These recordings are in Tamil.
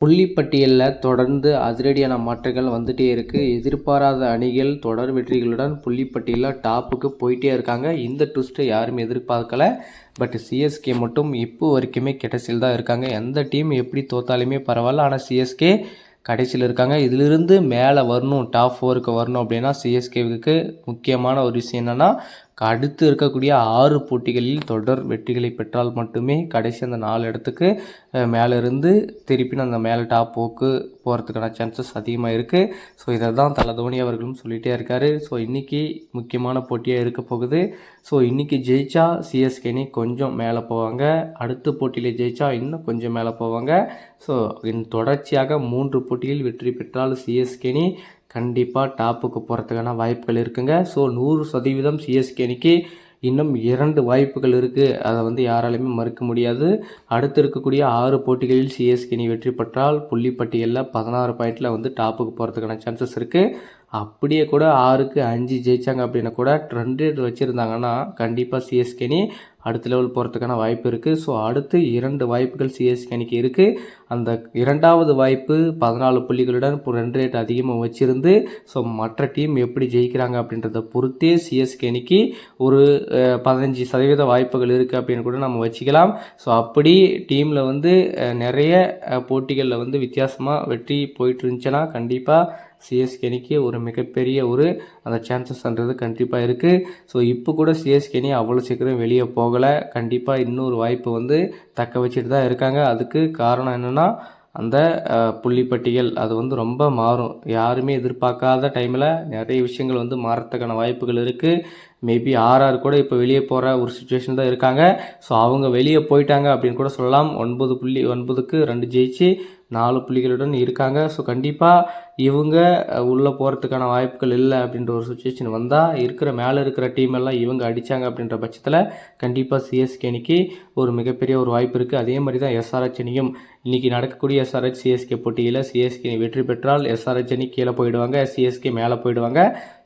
புள்ளிப்பட்டியலில் தொடர்ந்து அதிரடியான மாற்றங்கள் வந்துகிட்டே இருக்குது எதிர்பாராத அணிகள் தொடர் வெற்றிகளுடன் புள்ளிப்பட்டியலில் டாப்புக்கு போயிட்டே இருக்காங்க. இந்த ட்விஸ்ட்டை யாருமே எதிர்பார்க்கல. பட் சிஎஸ்கே மட்டும் இப்போ வரைக்குமே கடைசியில் தான் இருக்காங்க. எந்த டீம் எப்படி தோத்தாலுமே பரவாயில்ல. ஆனால் சிஎஸ்கே கடைசியில் இருக்காங்க. இதிலிருந்து மேலே வரணும் டாப் ஃபோருக்கு வரணும் அப்படின்னா சிஎஸ்கேவுக்கு முக்கியமான ஒரு விஷயம் என்னென்னா அடுத்து இருக்கக்கூடிய ஆறு போட்டிகளில் தொடர் வெற்றிகளை பெற்றால் மட்டுமே கடைசி அந்த நாலு இடத்துக்கு மேலே இருந்து திருப்பி அந்த மேலே டாப் போக்கு போகிறதுக்கான சான்சஸ் அதிகமாக இருக்குது ஸோ இதை தான் தலை தோனி அவர்களும் சொல்லிகிட்டே இருக்கார். ஸோ இன்றைக்கி முக்கியமான போட்டியாக இருக்க போகுது. ஸோ இன்றைக்கி ஜெயிச்சா சிஎஸ்கேனி கொஞ்சம் மேலே போவாங்க. அடுத்த போட்டியில் ஜெயிச்சா இன்னும் கொஞ்சம் மேலே போவாங்க. ஸோ தொடர்ச்சியாக மூன்று போட்டியில் வெற்றி பெற்றால் சிஎஸ்கேனி கண்டிப்பாக டாப்புக்கு போகிறதுக்கான வாய்ப்புகள் இருக்குங்க. ஸோ நூறு சதவீதம் சிஎஸ்கே அணிக்கு இன்னும் இரண்டு வாய்ப்புகள் இருக்குது அதை வந்து யாராலையுமே மறுக்க முடியாது. அடுத்து இருக்கக்கூடிய ஆறு போட்டிகளில் சிஎஸ்கே அணி வெற்றி பெற்றால் புள்ளிப்பட்டியலில் பதினாறு பாயிண்டில் வந்து டாப்புக்கு போகிறதுக்கான சான்சஸ் இருக்குது அப்படியே கூட ஆறுக்கு அஞ்சு ஜெயித்தாங்க அப்படின்னா கூட ட்ரெண்ட் ரேட் வச்சுருந்தாங்கன்னா கண்டிப்பாக சிஎஸ்கே அணி அடுத்த லெவல் போகிறதுக்கான வாய்ப்பு இருக்குது ஸோ அடுத்து இரண்டு வாய்ப்புகள் சிஎஸ்கே அணிக்கு இருக்குது அந்த இரண்டாவது வாய்ப்பு பதினாலு புள்ளிகளுடன் இப்போ ரெண்டு ரேட் அதிகமாக வச்சுருந்து ஸோ மற்ற டீம் எப்படி ஜெயிக்கிறாங்க அப்படின்றத பொறுத்தே சிஎஸ்கே அணிக்கு ஒரு பதினஞ்சு சதவீத வாய்ப்புகள் இருக்குது அப்படின்னு கூட நம்ம வச்சுக்கலாம். ஸோ அப்படி டீமில் வந்து நிறைய போட்டிகளில் வந்து வித்தியாசமாக வெற்றி போயிட்டு இருந்துச்சுன்னா கண்டிப்பாக சிஎஸ்கேனிக்கு ஒரு மிகப்பெரிய ஒரு அந்த சான்சஸ்ன்றது கண்டிப்பாக இருக்குது ஸோ இப்போ கூட சிஎஸ்கேனி அவ்வளோ சீக்கிரம் வெளியே போகலை. கண்டிப்பாக இன்னொரு வாய்ப்பு வந்து தக்க வச்சுட்டு தான் இருக்காங்க. அதுக்கு காரணம் என்னென்னா அந்த புள்ளிப்பட்டியல் அது வந்து ரொம்ப மாறும். யாருமே எதிர்பார்க்காத டைமில் நிறைய விஷயங்கள் வந்து மாறத்துக்கான வாய்ப்புகள் இருக்குது மேபி ஆர்ஆர் கூட இப்போ வெளியே போகிற ஒரு சுச்சுவேஷன் தான் இருக்காங்க. ஸோ அவங்க வெளியே போயிட்டாங்க அப்படின்னு கூட சொல்லலாம். ஒன்பது புள்ளி ஒன்பதுக்கு ரெண்டு ஜெயிச்சு நாலு புள்ளிகளுடன் இருக்காங்க. ஸோ கண்டிப்பாக இவங்க உள்ளே போகிறதுக்கான வாய்ப்புகள் இல்லை அப்படின்ற ஒரு சுச்சுவேஷன் வந்தால் இருக்கிற மேலே இருக்கிற டீம் எல்லாம் இவங்க அடித்தாங்க அப்படின்ற பட்சத்தில் கண்டிப்பாக சிஎஸ்கே அணிக்கு ஒரு மிகப்பெரிய ஒரு வாய்ப்பு இருக்குது அதே மாதிரி தான் எஸ்ஆர்ஹெச் அணியும். இன்றைக்கி நடக்கக்கூடிய எஸ்ஆர்ஹெச் சிஎஸ்கே போட்டியில் சிஎஸ்கே வெற்றி பெற்றால் எஸ்ஆர்ஹெச் அணி கீழே போயிடுவாங்க. சிஎஸ்கே மேலே போயிடுவாங்க.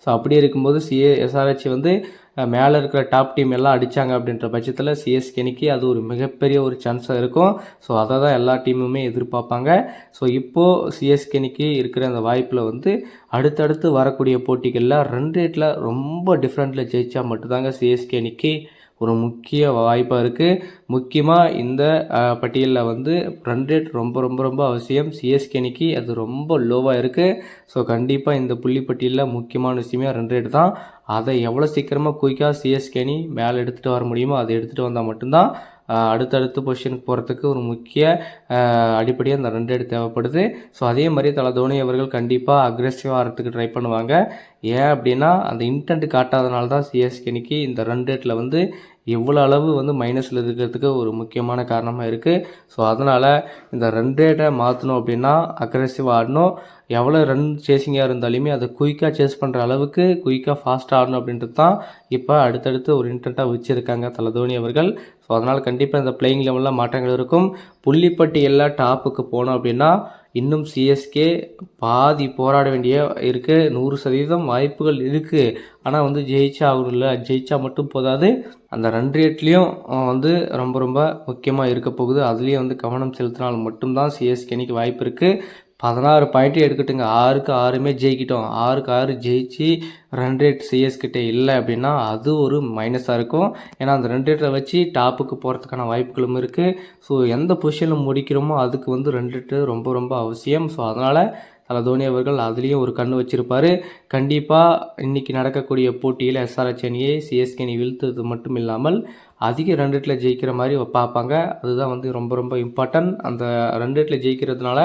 ஸோ அப்படி இருக்கும்போது சிஏ எஸ்ஆர்ஹெச் வந்து மேலே இருக்கிற டாப் டீம் எல்லாம் அடித்தாங்க அப்படின்ற பட்சத்தில் சிஎஸ்கேனிக்கு அது ஒரு மிகப்பெரிய ஒரு சான்ஸாக இருக்கும். ஸோ அதை தான் எல்லா டீமுமே எதிர்பார்ப்பாங்க. ஸோ இப்போது சிஎஸ்கேனிக்கு இருக்கிற அந்த வாய்ப்பில் வந்து அடுத்தடுத்து வரக்கூடிய போட்டிகளில் ரன் ரேட்டில் ரொம்ப டிஃப்ரெண்ட்டில் ஜெயித்தா மட்டும்தாங்க சிஎஸ்கேனிக்கு ஒரு முக்கிய வாய்ப்பாக இருக்குது முக்கியமாக இந்த பட்டியலில் வந்து ரன் ரேட் ரொம்ப ரொம்ப ரொம்ப அவசியம். சிஎஸ்கேனிக்கு அது ரொம்ப லோவாக இருக்குது ஸோ கண்டிப்பாக இந்த புள்ளி பட்டியலில் முக்கியமான விஷயமே ரன் ரேட் தான். அதை எவ்வளோ சீக்கிரமாக குயிக்காக சிஎஸ்கேனி மேலே எடுத்துகிட்டு வர முடியுமோ அதை எடுத்துகிட்டு வந்தால் மட்டும்தான் அடுத்தடுத்த பொசிஷனுக்கு போகிறதுக்கு ஒரு முக்கிய அடிப்படையாக அந்த ரன் ரேட் தேவைப்படுது. ஸோ அதே மாதிரி தலை தோனி அவர்கள் கண்டிப்பாக அக்ரெசிவாக ஆகிறதுக்கு ட்ரை பண்ணுவாங்க. ஏன் அப்படின்னா அந்த இன்டென்ட் காட்டாதனால தான் சிஎஸ்கேனிக்கு இந்த ரன் ரேட்டில் வந்து எவ்வளோ அளவு வந்து மைனஸில் இருக்கிறதுக்கு ஒரு முக்கியமான காரணமாக இருக்குது ஸோ அதனால் இந்த ரன் ரேட்டை மாற்றணும் அப்படின்னா அக்ரெசிவாக ஆடணும். எவ்வளோ ரன் சேசிங்காக இருந்தாலுமே அதை குயிக்காக சேஸ் பண்ணுற அளவுக்கு குயிக்காக ஃபாஸ்ட்டாக ஆடணும் அப்படின்றது தான் இப்போ அடுத்தடுத்து ஒரு இன்டென்ட்டாக வச்சுருக்காங்க தலை தோனி அவர்கள். ஸோ அதனால் கண்டிப்பாக இந்த பிளேயிங் லெவலில் மாற்றங்கள் இருக்கும். புள்ளிப்பட்டி எல்லாம் டாப்புக்கு போனோம் அப்படின்னா இன்னும் சிஎஸ்கே பாதி போராட வேண்டிய இருக்குது நூறு சதவீதம் வாய்ப்புகள் இருக்குது ஆனால் வந்து ஜெயிச்சா ஆகணும்ல ஜெயிச்சா மட்டும் போதாது. அந்த ரன் ரேட்லேயும் வந்து ரொம்ப ரொம்ப முக்கியமாக இருக்க போகுது. அதுலேயும் வந்து கவனம் செலுத்தினால் மட்டும்தான் சிஎஸ்கேனிக்கு வாய்ப்பு இருக்குது பதினாறு பாயிண்ட்டு எடுக்கட்டுங்க. ஆறுக்கு ஆறுமே ஜெயிக்கிட்டோம். ஆறுக்கு ஆறு ஜெயிச்சு ரன் ரேட் சிஎஸ்கிட்ட இல்லை அப்படின்னா அது ஒரு மைனஸாக இருக்கும். ஏன்னா அந்த ரன் ரேட்டை வச்சு டாப்புக்கு போகிறதுக்கான வாய்ப்புகளும் இருக்குது ஸோ எந்த பொசிஷனில் முடிக்கிறோமோ அதுக்கு வந்து ரன் ரேட்டு ரொம்ப ரொம்ப அவசியம். ஸோ அதனால் தலை தோனி அவர்கள் அதுலேயும் ஒரு கண் வச்சுருப்பார். கண்டிப்பாக இன்றைக்கி நடக்கக்கூடிய போட்டியில் எஸ்ஆர்ஹெச் அணியை சிஎஸ்கே அணி வீழ்த்தது மட்டும் இல்லாமல் அதிக ரன் ரேட்டில் ஜெயிக்கிற மாதிரி பார்ப்பாங்க. அதுதான் வந்து ரொம்ப ரொம்ப இம்பார்ட்டன்ட் அந்த ரன் ரேட்டில் ஜெயிக்கிறதுனால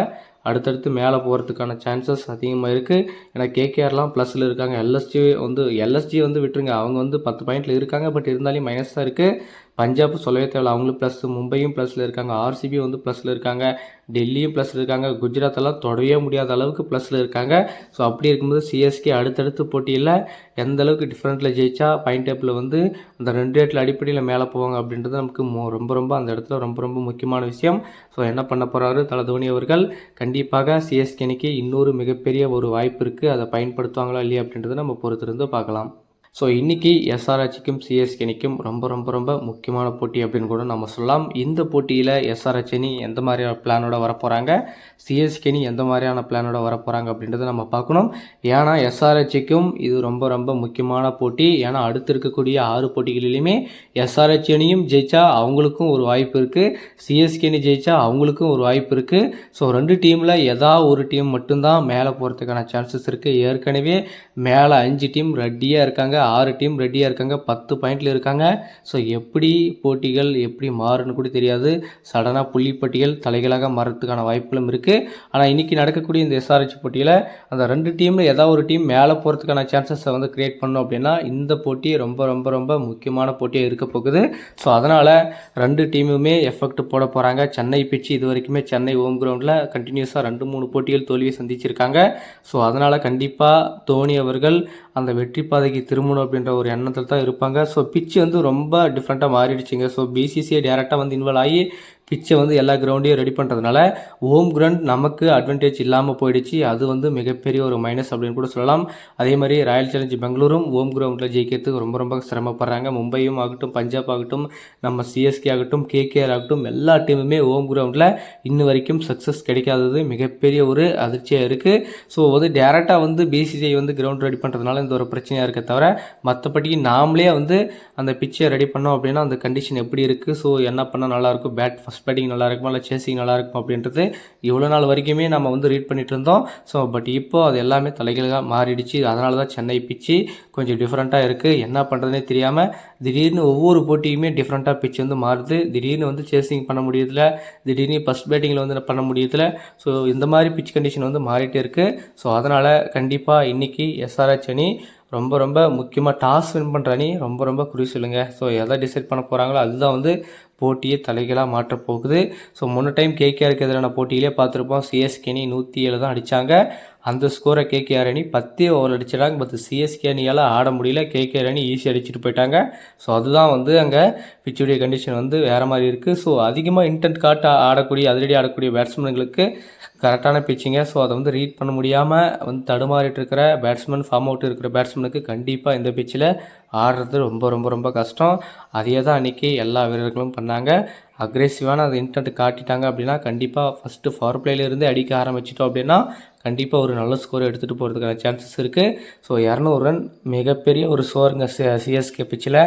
அடுத்தடுத்து மேலே போகிறதுக்கான சான்சஸ் அதிகமாக இருக்குது ஏன்னா கேகேஆர்லாம் ப்ளஸில் இருக்காங்க. எல்எஸ்ஜி வந்து எல்எஸ்ஜி வந்து விட்டுருங்க. அவங்க வந்து பத்து பாயிண்டில் இருக்காங்க. பட் இருந்தாலும் மைனஸ் தான் இருக்குது பஞ்சாப் சொல்லவே தேவையில்ல. அவங்களும் ப்ளஸ் மும்பையும் ப்ளஸில் இருக்காங்க. ஆர்சிபி வந்து ப்ளஸில் இருக்காங்க. டெல்லியும் ப்ளஸில் இருக்காங்க. குஜராத்தெல்லாம் தொடவே முடியாத அளவுக்கு ப்ளஸில் இருக்காங்க. ஸோ அப்படி இருக்கும்போது சிஎஸ்கே அடுத்தடுத்து போட்டியில் எந்த அளவுக்கு டிஃப்ரெண்ட்டில் ஜெயிச்சா பாயிண்ட் டேப்பில் வந்து அந்த ரெண்டு ரேட்டில் அடிப்படையில் மேலே போவாங்க அப்படின்றது நமக்கு ரொம்ப ரொம்ப அந்த இடத்துல ரொம்ப ரொம்ப முக்கியமான விஷயம். ஸோ என்ன பண்ண போகிறாரு தலை தோனி அவர்கள் கண்டிப்பாக சிஎஸ்கேனிக்கு இன்னொரு மிகப்பெரிய ஒரு வாய்ப்பு இருக்குது அதை பயன்படுத்துவாங்களா இல்லையா அப்படின்றத நம்ம பொறுத்திருந்து பார்க்கலாம். ஸோ இன்றைக்கி எஸ்ஆர்ஹெச்சுக்கும் சிஎஸ்கே அணிக்கும் ரொம்ப ரொம்ப ரொம்ப முக்கியமான போட்டி அப்படின்னு கூட நம்ம சொல்லலாம். இந்த போட்டியில் எஸ்ஆர்ஹெச் அணி எந்த மாதிரியான பிளானோட வரப்போகிறாங்க சிஎஸ்கே அணி எந்த மாதிரியான பிளானோட வரப்போகிறாங்க அப்படின்றத நம்ம பார்க்கணும். ஏன்னா எஸ்ஆர்ஹெச்சுக்கும் இது ரொம்ப ரொம்ப முக்கியமான போட்டி. ஏன்னா அடுத்து இருக்கக்கூடிய ஆறு போட்டிகளிலுமே எஸ்ஆர்ஹெச் அணியும் ஜெயிச்சா அவங்களுக்கும் ஒரு வாய்ப்பு இருக்குது சிஎஸ்கே அணி ஜெயிச்சா அவங்களுக்கும் ஒரு வாய்ப்பு இருக்குது ஸோ ரெண்டு டீமில் ஏதாவது ஒரு டீம் மட்டும்தான் மேலே போகிறதுக்கான சான்சஸ் இருக்குது ஏற்கனவே மேலே அஞ்சு டீம் ரெடியாக இருக்காங்க. ஆறு டீம் ரெடியாக இருக்காங்க. பத்து பாயிண்டில் இருக்காங்க. ஸோ எப்படி போட்டிகள் எப்படி மாறுன்னு கூட தெரியாது. சடனாக புள்ளிப்பட்டியல் தலைகளாக மாறத்துக்கான வாய்ப்புகளும் இருக்குது ஆனால் இன்றைக்கி நடக்கக்கூடிய இந்த எஸ்ஆர்ஹெச் போட்டியில் அந்த ரெண்டு டீமில் ஏதாவது ஒரு டீம் மேலே போகிறதுக்கான சான்சஸை வந்து க்ரியேட் பண்ணோம் அப்படின்னா இந்த போட்டி ரொம்ப ரொம்ப ரொம்ப முக்கியமான போட்டியாக இருக்க போகுது. ஸோ அதனால் ரெண்டு டீமுமே எஃபெக்ட் போட போகிறாங்க சென்னை பிச்சு இது வரைக்குமே சென்னை ஹோம் கிரவுண்டில் கண்டினியூஸாக ரெண்டு மூணு போட்டிகள் தோல்வியை சந்திச்சிருக்காங்க. ஸோ அதனால் கண்டிப்பாக தோனி அவர்கள் அந்த வெற்றி பாதைக்கு திரும்ப திரும்பணும் அப்படின்ற ஒரு எண்ணத்தில் தான் இருப்பாங்க. ஸோ பிச்சு வந்து ரொம்ப டிஃப்ரெண்ட்டாக மாறிடுச்சுங்க. ஸோ பிசிசிஐ டேரெக்டாக வந்து இன்வால்வ் ஆகி பிச்சை வந்து எல்லா கிரவுண்டையும் ரெடி பண்ணுறதுனால ஹோம் கிரவுண்ட் நமக்கு அட்வான்டேஜ் இல்லாமல் போயிடுச்சு. அது வந்து மிகப்பெரிய ஒரு மைனஸ் அப்படின்னு கூட சொல்லலாம். அதே மாதிரி ராயல் சேலஞ்ச் பெங்களூரும் ஹோம் கிரவுண்டில் ஜெயிக்கிறதுக்கு ரொம்ப ரொம்ப சிரமப்படுறாங்க. மும்பையும் ஆகட்டும் பஞ்சாப் ஆகட்டும் நம்ம சிஎஸ்கே ஆகட்டும் கேகேஆர் ஆகட்டும் எல்லா டீமுமே ஹோம் கிரவுண்டில் இன்ன வரைக்கும் சக்ஸஸ் கிடைக்காதது மிகப்பெரிய ஒரு அதிர்ச்சியாக இருக்குது ஸோ வந்து டேரெக்டாக வந்து பிசிசிஐ வந்து கிரவுண்ட் ரெடி பண்ணுறதுனால இந்த ஒரு பிரச்சனையாக இருக்க தவிர மற்றபடி நாமளே வந்து அந்த பிச்சை ரெடி பண்ணோம் அப்படின்னா அந்த கண்டிஷன் எப்படி இருக்குது ஸோ என்ன பண்ணால் நல்லாயிருக்கும் பேட் ஃபஸ்ட் பேட்டிங் நல்லா இருக்குமா இல்லை சேசிங் நல்லா இருக்கும் அப்படின்றது இவ்வளோ நாள் வரைக்குமே நம்ம வந்து ரீட் பண்ணிட்டு இருந்தோம். ஸோ பட் இப்போ அது எல்லாமே தலைகளாக மாறிடுச்சு. அதனால தான் சென்னை பிச்சு கொஞ்சம் டிஃப்ரெண்ட்டாக இருக்குது என்ன பண்ணுறதுனே தெரியாமல் திடீர்னு ஒவ்வொரு போட்டியுமே டிஃப்ரெண்ட்டாக பிச் வந்து மாறுது. திடீர்னு வந்து சேசிங் பண்ண முடியதில்ல திடீர்னு ஃபஸ்ட் பேட்டிங்கில் வந்து பண்ண முடியதில்ல ஸோ இந்த மாதிரி பிச் கண்டிஷன் வந்து மாறிட்டே இருக்குது ஸோ அதனால் கண்டிப்பாக இன்றைக்கி எஸ்ஆர்ஹெச் அணி ரொம்ப ரொம்ப முக்கியமாக டாஸ் வின் பண்ணுற அணி ரொம்ப ரொம்ப குறி ஸோ எதை டிசைட் பண்ண போகிறாங்களோ அதுதான் வந்து போட்டியை தலைகளாக மாற்றப் போகுது. ஸோ முன்ன டைம் கேகேஆருக்கு எதிரான போட்டியிலே பார்த்துருப்போம். சிஎஸ்கே அணி நூற்றி ஏழு தான் அடித்தாங்க அந்த ஸ்கோரை கேகேஆர் அணி பத்தே ஓவர் அடிச்சிட்டாங்க. பட் சிஎஸ்கே அணியால் ஆட முடியல. கேகேஆர் அணி ஈஸியாக அடிச்சுட்டு போயிட்டாங்க. ஸோ அதுதான் வந்து அங்கே பிச்சுடைய கண்டிஷன் வந்து வேறு மாதிரி இருக்குது ஸோ அதிகமாக இன்டென்ட் காட்ட ஆடக்கூடிய அதிரடி ஆடக்கூடிய பேட்ஸ்மேன்களுக்கு கரெக்டான பிச்சிங்க ஸோ அதை வந்து ரீட் பண்ண முடியாமல் வந்து தடுமாறிட்டு இருக்கிற பேட்ஸ்மேன் ஃபார்ம் அவுட் இருக்கிற பேட்ஸ்மேனுக்கு கண்டிப்பாக இந்த பிச்சில் ஆடுறது ரொம்ப ரொம்ப ரொம்ப கஷ்டம். அதே தான் அன்றைக்கி எல்லா வீரர்களும் பண்ணாங்க. அக்ரெசிவான அந்த இன்டென்ட் காட்டிட்டாங்க அப்படின்னா கண்டிப்பாக ஃபஸ்ட்டு ஃபவர் பிளேலேருந்து அடிக்க ஆரம்பிச்சிட்டோம் அப்படின்னா கண்டிப்பாக ஒரு நல்ல ஸ்கோர் எடுத்துகிட்டு போகிறதுக்கான சான்சஸ் இருக்குது ஸோ இரநூறு ரன் மிகப்பெரிய ஒரு ஸ்கோருங்க சி சிஎஸ்கே பிச்சில்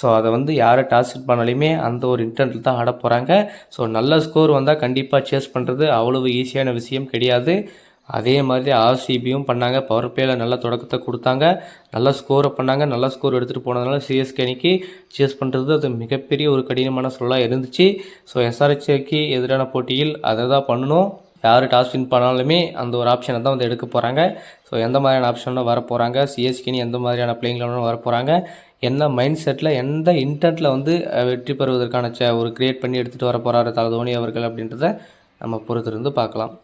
ஸோ அதை வந்து யாரை டார்கெட் பண்ணாலுமே அந்த ஒரு இன்டென்ட்டில் தான் ஆட போகிறாங்க ஸோ நல்ல ஸ்கோர் வந்தால் கண்டிப்பாக சேஸ் பண்ணுறது அவ்வளவு ஈஸியான விஷயம் கிடையாது. அதே மாதிரி ஆர்சிபியும் பண்ணாங்க. பவர் பிளேயில் நல்ல தொடக்கத்தை கொடுத்தாங்க. நல்ல ஸ்கோரை பண்ணாங்க. நல்ல ஸ்கோர் எடுத்துகிட்டு போனதுனால சிஎஸ்கே அணிக்கு சேஸ் பண்ணுறது அது மிகப்பெரிய ஒரு கடினமான சொல்லாக இருந்துச்சு. ஸோ எஸ்ஆர்ஹெச்ஏக்கு எதிரான போட்டியில் அதை தான் பண்ணணும். யார் டாஸ் வின் பண்ணாலுமே அந்த ஒரு ஆப்ஷனை தான் வந்து எடுக்க போகிறாங்க ஸோ எந்த மாதிரியான ஆப்ஷனில் வர போகிறாங்க சிஎஸ்கேனி எந்த மாதிரியான பிளேயிங்கில் வர போகிறாங்க என்ன மைண்ட் செட்டில் எந்த இன்டென்ட்டில் வந்து வெற்றி பெறுவதற்கான ஒரு க்ரியேட் பண்ணி எடுத்துகிட்டு வர போகிறாரு தலை தோனி அவர்கள் அப்படின்றத நம்ம பொறுத்திருந்து பார்க்கலாம்.